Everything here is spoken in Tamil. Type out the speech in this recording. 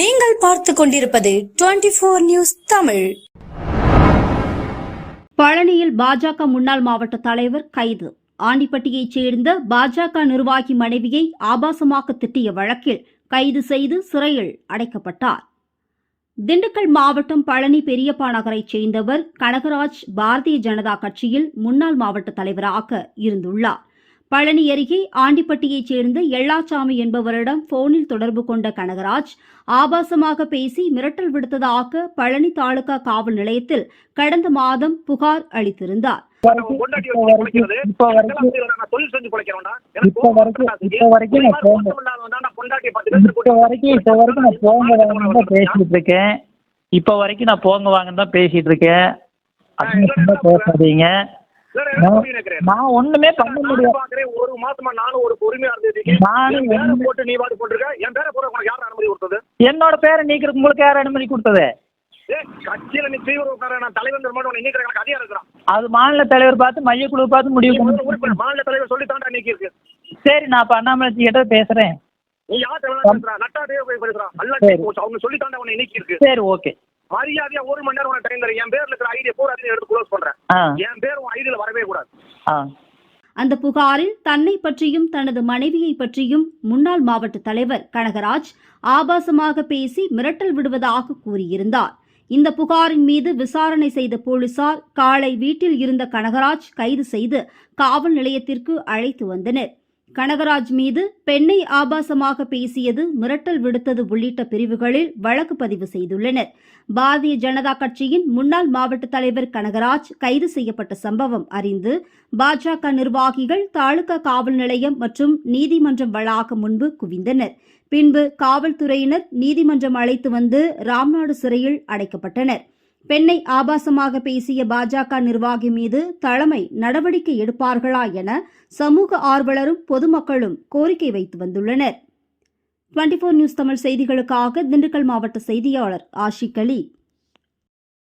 நீங்கள் பார்த்து கொண்டிருப்பது டுவெண்டி போர் நியூஸ் தமிழ். பழனியில் பாஜக முன்னாள் மாவட்ட தலைவர் கைது. ஆண்டிப்பட்டியைச் சேர்ந்த பாஜக நிர்வாகி மனைவியை ஆபாசமாக திட்டிய வழக்கில் கைது செய்து சிறையில் அடைக்கப்பட்டார். திண்டுக்கல் மாவட்டம் பழனி பெரியப்பா நகரைச் சேர்ந்தவர் கனகராஜ் பாரதிய ஜனதா கட்சியில் முன்னாள் மாவட்ட தலைவராக இருந்துள்ளார். பழனி அருகே ஆண்டிப்பட்டியைச் சேர்ந்த எள்ளாச்சாமி என்பவரிடம் போனில் தொடர்பு கொண்ட கனகராஜ் ஆபாசமாக பேசி மிரட்டல் விடுத்ததாக பழனி தாலுகா காவல் நிலையத்தில் கடந்த மாதம் புகார் அளித்திருந்தார். இப்போ வரைக்கும் நான் போங்க வாங்கன்னு தான் பேசிட்டு இருக்கேன். இப்போ வரைக்கும் நான் போங்க வாங்கன்னு தான் பேசிட்டு இருக்கேன். அப்படின்னு சும்மா பேசாதீங்க. சொல்லி? நான் ஒண்ணுமே பண்ண முடியாது ஒரு மாசமா நானும் ஒரு பொறுமையா ஒண்ணுமே- போட்டு நீ பாட்டு போட்டிருக்க. என் பேரை போட உனக்கு யார் அனுமதி கொடுத்தது? என்னோட பேரை நீக்கிறதுக்கு உங்களுக்கு யார் அனுமதி கொடுத்தது கட்சியில நீ தீவிர உட்கார, நான் தலைவர் மட்டும் நீக்கிற அதிகாரம் இருக்கிறான். அது மாநில தலைவர் பார்த்து மையக்குழு பார்த்து முடிவு மாநில தலைவர் நீக்கி இருக்கு. சரி நான் இப்போ அண்ணாமலை கிட்ட பேசுறேன் நீ வேணா பேசுறா, நட்டாட்டே போய் பேசுறா. அல்லாட்டி சரி. போச்சு. அவங்க சொல்லித்தான்டா உன்னை நீக்கி இருக்கு. சரி ஓகே மரியாதையா ஒரு மணி நேரம் உனக்கு டைம் தரேன். என் பேர்ல இருக்கிற ஐடியா பூரா எடுத்து க்ளோஸ் பண்றேன். என் பேர் உன் ஐடியில வரவே கூடாது. அந்த புகாரில் தன்னை பற்றியும் தனது மனைவியை பற்றியும் முன்னாள் மாவட்ட தலைவர் கனகராஜ் ஆபாசமாக பேசி மிரட்டல் விடுவதாக கூறியிருந்தார். இந்த புகாரின் மீது விசாரணை செய்த போலீசார் காலை வீட்டில் இருந்த கனகராஜ் கைது செய்து காவல் நிலையத்திற்கு அழைத்து வந்தனர். கனகராஜ் மீது பெண்ணை ஆபாசமாக பேசியது மிரட்டல் விடுத்தது உள்ளிட்ட பிரிவுகளில் வழக்கு பதிவு செய்துள்ளனர். பாரதிய ஜனதா கட்சியின் முன்னாள் மாவட்ட தலைவர் கனகராஜ் கைது செய்யப்பட்ட சம்பவம் அறிந்து பாஜக நிர்வாகிகள் தாலுகா காவல் நிலையம் மற்றும் நீதிமன்றம் வளாகம் முன்பு குவிந்தனர். பின்பு காவல்துறையினர் நீதிமன்றம் அழைத்து வந்து ராம்நாடு சிறையில் அடைக்கப்பட்டனர். பெண்ணை ஆபாசமாக பேசிய பாஜக நிர்வாகி மீது தலைமை நடவடிக்கை எடுப்பார்களா என சமூக ஆர்வலரும் பொதுமக்களும் கோரிக்கை வைத்து வந்துள்ளனர். டுவெண்டி நியூஸ் தமிழ் செய்திகளுக்காக திண்டுக்கல் மாவட்ட செய்தியாளர் ஆஷிக் அலி.